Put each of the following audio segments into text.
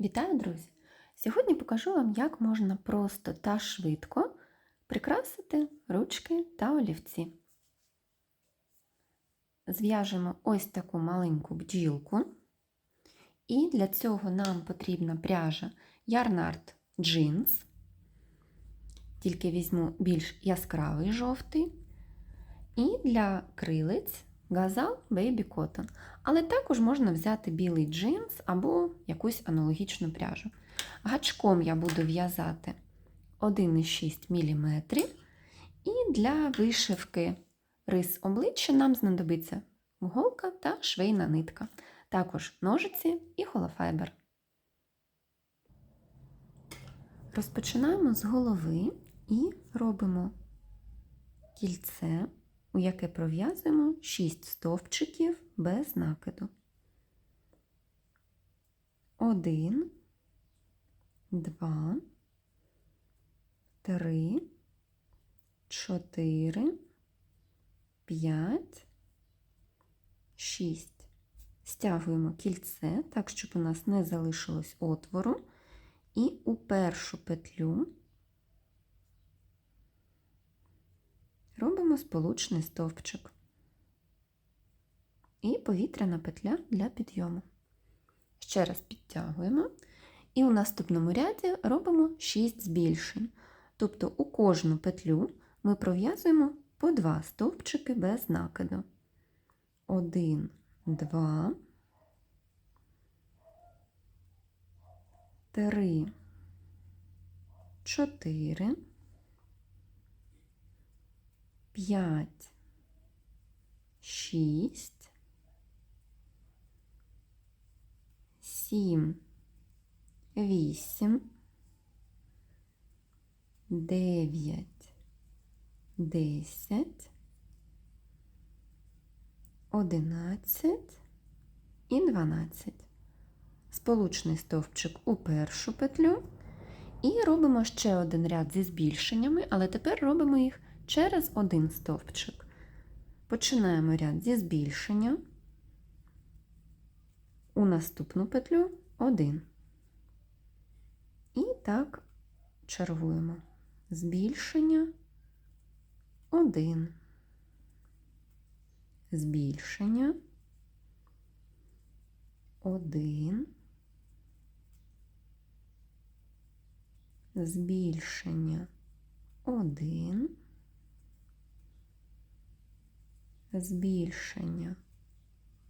Вітаю, друзі! Сьогодні покажу вам, як можна просто та швидко прикрасити ручки та олівці. Зв'яжемо ось таку маленьку бджілку. І для цього нам потрібна пряжа Yarnart Jeans. Тільки візьму більш яскравий жовтий. І для крилиць Газал Baby Cotton. Але також можна взяти білий джинс або якусь аналогічну пряжу. Гачком я буду в'язати 1,6 мм. І для вишивки рис обличчя нам знадобиться голка та швейна нитка. Також ножиці і холофайбер. Розпочинаємо з голови і робимо кільце у яке пров'язуємо 6 стовпчиків без накиду. 1, 2, 3, 4, 5, 6. Стягуємо кільце так, щоб у нас не залишилось отвору, і у першу петлю робимо сполучний стовпчик і повітряна петля для підйому. Ще раз підтягуємо, і у наступному ряді робимо 6 збільшень. Тобто у кожну петлю ми пров'язуємо по 2 стовпчики без накиду. 1, 2, 3, 4, п'ять, шість, сім, вісім, дев'ять, десять, одинадцять і дванадцять. Сполучний стовпчик у першу петлю. І робимо ще один ряд зі збільшеннями, але тепер робимо їх через один стовпчик. Починаємо ряд зі збільшення, у наступну петлю один. І так чергуємо. Збільшення один. Збільшення один. Збільшення один. Збільшення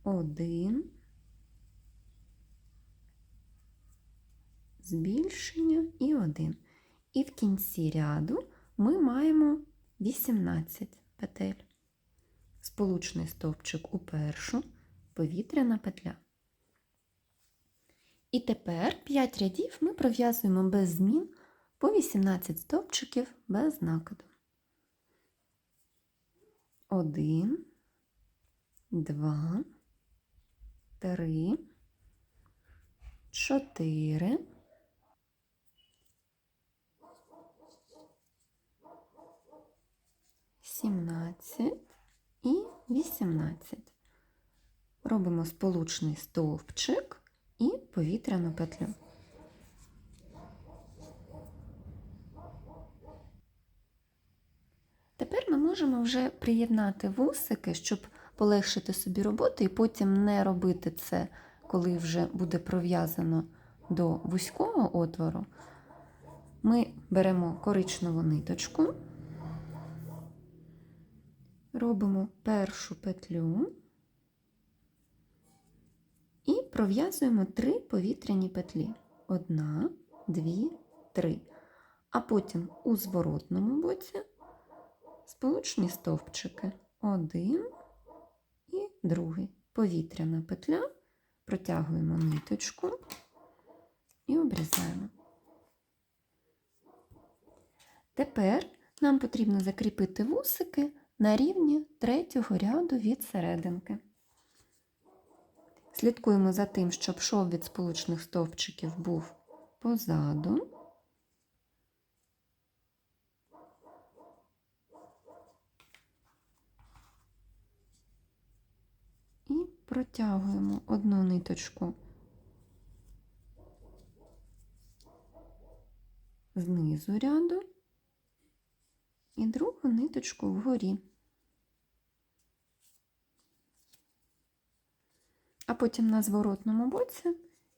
1, збільшення і 1. І в кінці ряду ми маємо 18 петель. Сполучний стовпчик у першу, повітряна петля. І тепер 5 рядів ми пров'язуємо без змін по 18 стовпчиків без накиду. Один, два, три, чотири, сімнадцять і вісімнадцять. Робимо сполучний стовпчик і повітряну петлю. Тепер ми можемо вже приєднати вусики, щоб полегшити собі роботу і потім не робити це, коли вже буде пров'язано до вузького отвору. Ми беремо коричневу ниточку, робимо першу петлю і пров'язуємо три повітряні петлі. Одна, дві, три. А потім у зворотному боці сполучні стовпчики. Один, другий. Повітряна петля, протягуємо ниточку і обрізаємо. Тепер нам потрібно закріпити вусики на рівні третього ряду від серединки. Слідкуємо за тим, щоб шов від сполучних стовпчиків був позаду. Протягуємо одну ниточку знизу ряду і другу ниточку вгорі. А потім на зворотному боці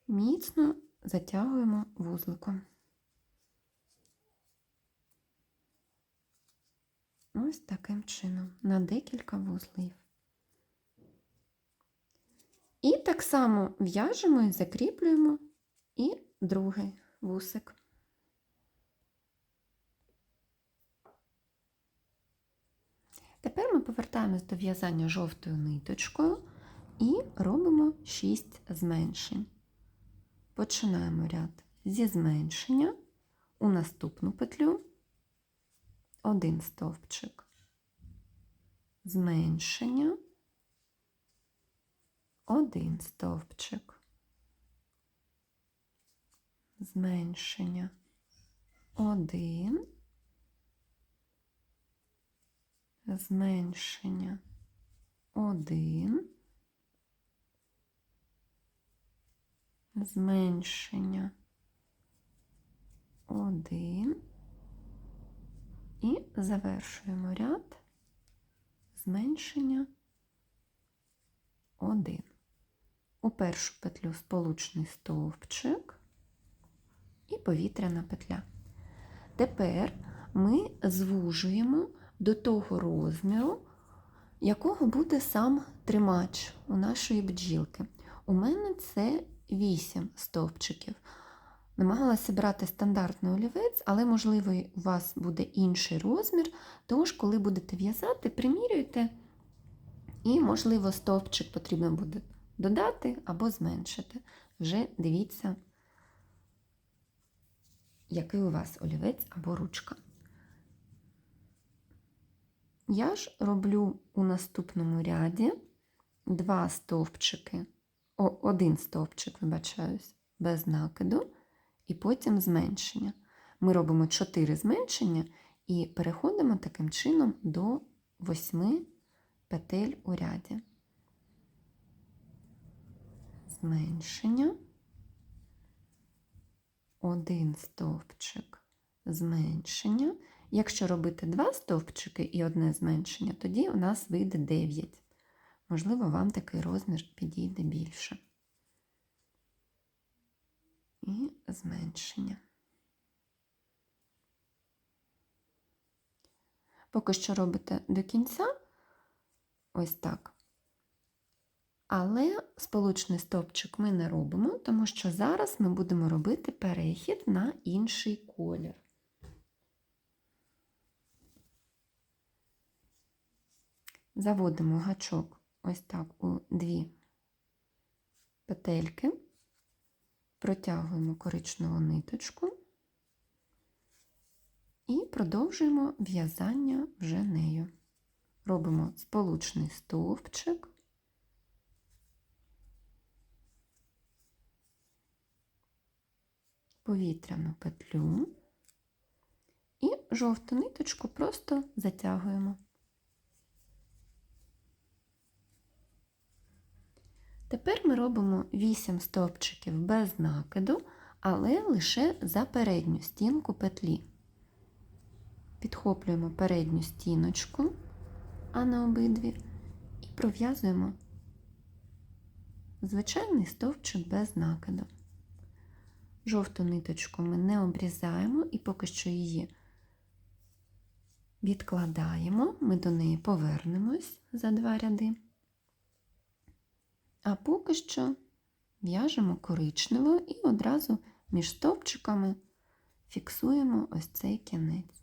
міцно затягуємо вузликом. Ось таким чином, на декілька вузлів. І так само в'яжемо і закріплюємо і другий вусик. Тепер ми повертаємось до в'язання жовтою ниточкою і робимо 6 зменшень. Починаємо ряд зі зменшення у наступну петлю один стовпчик, зменшення, один стовпчик, зменшення, один, зменшення, один, зменшення, один. І завершуємо ряд. Зменшення. 1. У першу петлю сполучний стовпчик і повітряна петля. Тепер ми звужуємо до того розміру, якого буде сам тримач у нашої бджілки. У мене це 8 стовпчиків. Намагалася брати стандартний олівець, але, можливо, у вас буде інший розмір. Тож, коли будете в'язати, примірюйте, і, можливо, стовпчик потрібно буде додати або зменшити. Вже дивіться, який у вас олівець або ручка. Я ж роблю у наступному ряді два стовпчики, о, один стовпчик, вибачаюсь, без накиду і потім зменшення. Ми робимо 4 зменшення і переходимо таким чином до 8 петель у ряді. Зменшення, один стовпчик, зменшення. Якщо робити два стовпчики і одне зменшення, тоді у нас вийде 9. Можливо, вам такий розмір підійде більше і зменшення. Поки що робите до кінця, ось так. Але сполучний стовпчик ми не робимо, тому що зараз ми будемо робити перехід на інший колір. Заводимо гачок ось так у дві петельки протягуємо коричневу ниточку і продовжуємо в'язання вже нею. Робимо сполучний стовпчик, повітряну петлю і жовту ниточку просто затягуємо. Тепер ми робимо 8 стовпчиків без накиду, але лише за передню стінку петлі. Підхоплюємо передню стіночку, а на обидві, і пров'язуємо звичайний стовпчик без накиду. Жовту ниточку ми не обрізаємо і поки що її відкладаємо, ми до неї повернемось за два ряди. А поки що в'яжемо коричнево і одразу між стовпчиками фіксуємо ось цей кінець.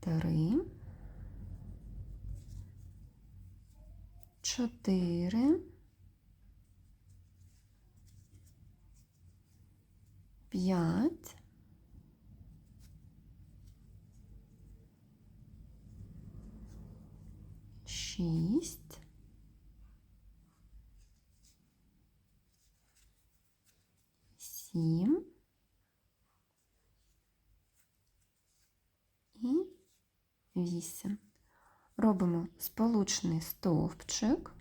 Три, чотири, п'ять, шість, сім. І вісім. Робимо сполучний стовпчик,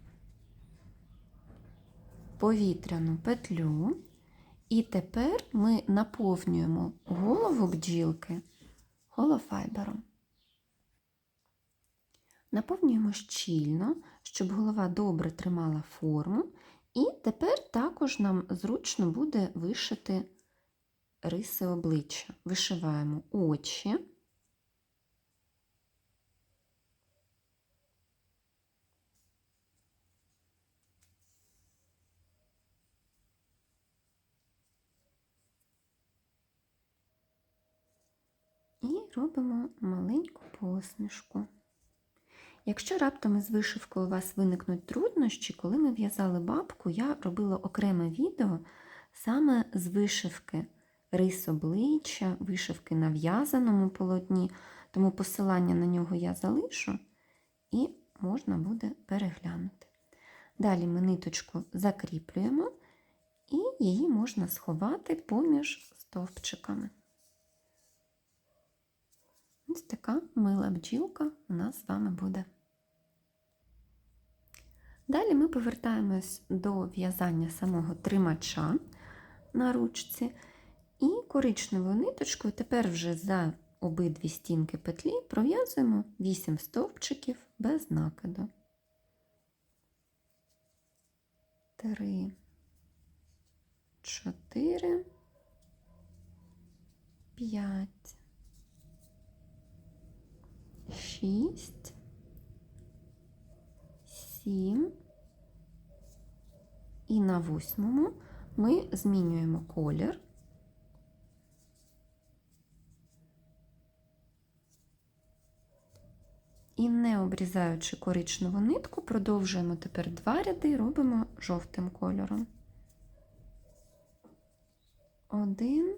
повітряну петлю І тепер ми наповнюємо голову бджілки голофайбером. Наповнюємо щільно, щоб голова добре тримала форму. І тепер також нам зручно буде вишити риси обличчя. Вишиваємо очі. І робимо маленьку посмішку. Якщо раптом із вишивкою у вас виникнуть труднощі, коли ми в'язали бабку, я робила окреме відео саме з вишивки рис обличчя, вишивки на в'язаному полотні, тому посилання на нього я залишу і можна буде переглянути. Далі ми ниточку закріплюємо і її можна сховати поміж стовпчиками. Така мила бджілка у нас з вами буде. Далі ми повертаємось до в'язання самого тримача на ручці і коричневою ниточкою тепер вже за обидві стінки петлі пров'язуємо 8 стовпчиків без накиду. 3, 4, 5, шість, сім. І на восьмому ми змінюємо колір. І не обрізаючи коричневу нитку, продовжуємо тепер два ряди і робимо жовтим кольором. Один,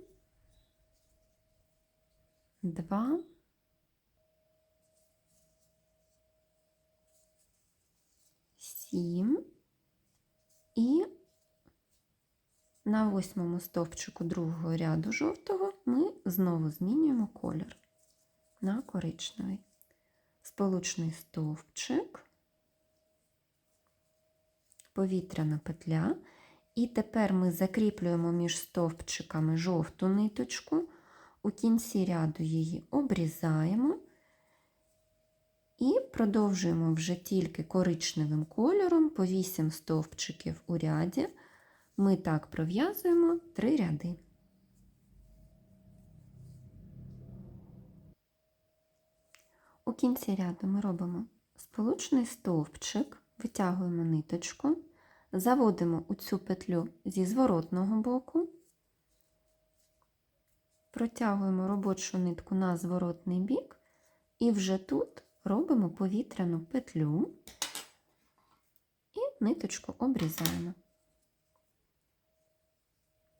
два. Сім. І на восьмому стовпчику другого ряду жовтого ми знову змінюємо колір на коричневий. Сполучний стовпчик, повітряна петля. І тепер ми закріплюємо між стовпчиками жовту ниточку, у кінці ряду її обрізаємо. І продовжуємо вже тільки коричневим кольором по 8 стовпчиків у ряді. Ми так пров'язуємо 3 ряди. У кінці ряду ми робимо сполучний стовпчик, витягуємо ниточку, заводимо у цю петлю зі зворотного боку, протягуємо робочу нитку на зворотний бік, і вже тут робимо повітряну петлю і ниточку обрізаємо.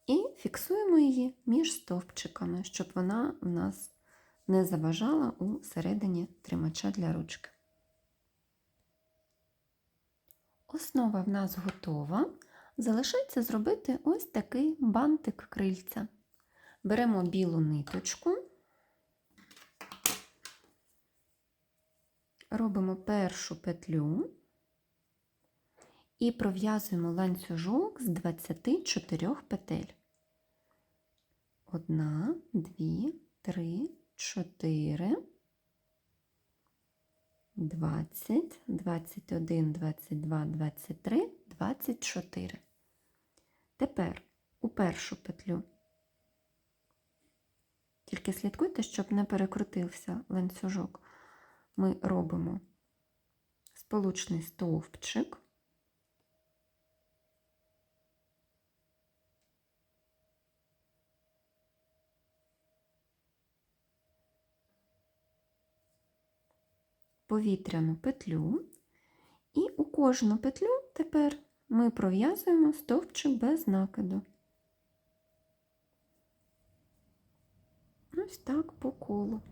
І фіксуємо її між стовпчиками, щоб вона в нас не заважала у середині тримача для ручки. Основа в нас готова. Залишається зробити ось такий бантик крильця. Беремо білу ниточку. Робимо першу петлю і пров'язуємо ланцюжок з 24 петель. Одна, дві, три, чотири, 20, 21, 22, 23, 24. Тепер у першу петлю. Тільки слідкуйте, щоб не перекрутився ланцюжок ми робимо сполучний стовпчик, повітряну петлю, і у кожну петлю тепер ми пров'язуємо стовпчик без накиду. Ось так по колу.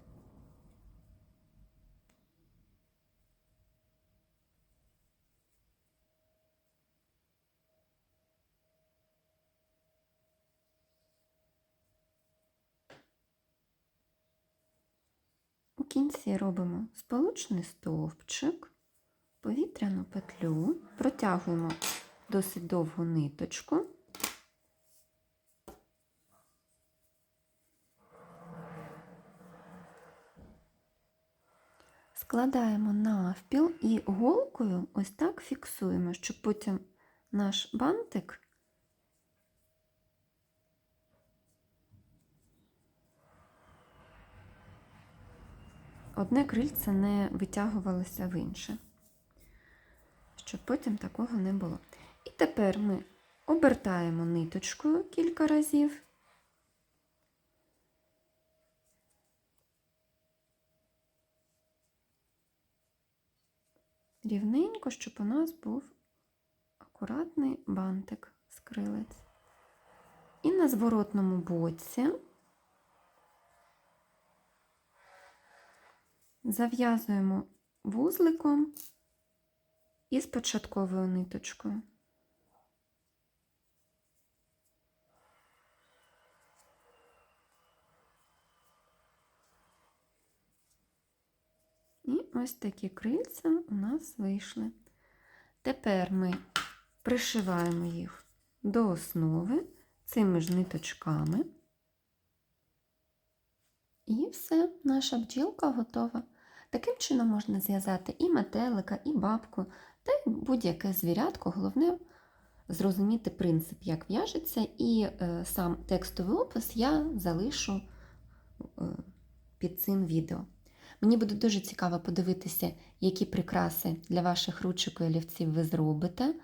кінці робимо сполучний стовпчик, повітряну петлю, протягуємо досить довгу ниточку. Складаємо навпіл і голкою ось так фіксуємо, щоб потім наш бантик одне крильце не витягувалося в інше, щоб потім такого не було. І тепер ми обертаємо ниточкою кілька разів. Рівненько, щоб у нас був акуратний бантик з крилець. І на зворотному боці зав'язуємо вузликом із початковою ниточкою. І ось такі крильця у нас вийшли. Тепер ми пришиваємо їх до основи цими ж ниточками. І все, наша бджілка готова. Таким чином можна зв'язати і метелика, і бабку, та й будь-яке звірятко. Головне зрозуміти принцип, як в'яжеться, і е, сам текстовий опис я залишу е, під цим відео. Мені буде дуже цікаво подивитися, які прикраси для ваших ручок і олівців ви зробите.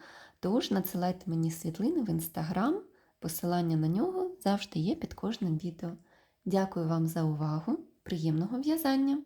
Тож надсилайте мені світлини в інстаграм, посилання на нього завжди є під кожним відео. Дякую вам за увагу! Приємного в'язання!